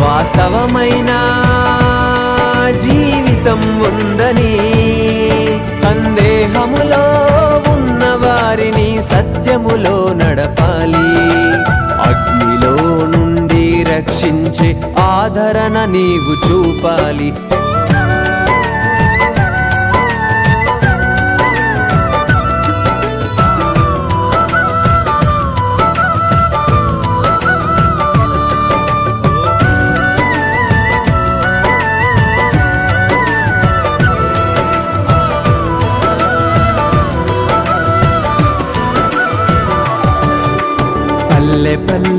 వాస్తవమైన జీవితం ఉందని సందేహములో ఉన్న వారిని సత్యములో నడపాలి. అగ్నిలో నుండి రక్షించే ఆదరణ నీవు చూపాలి.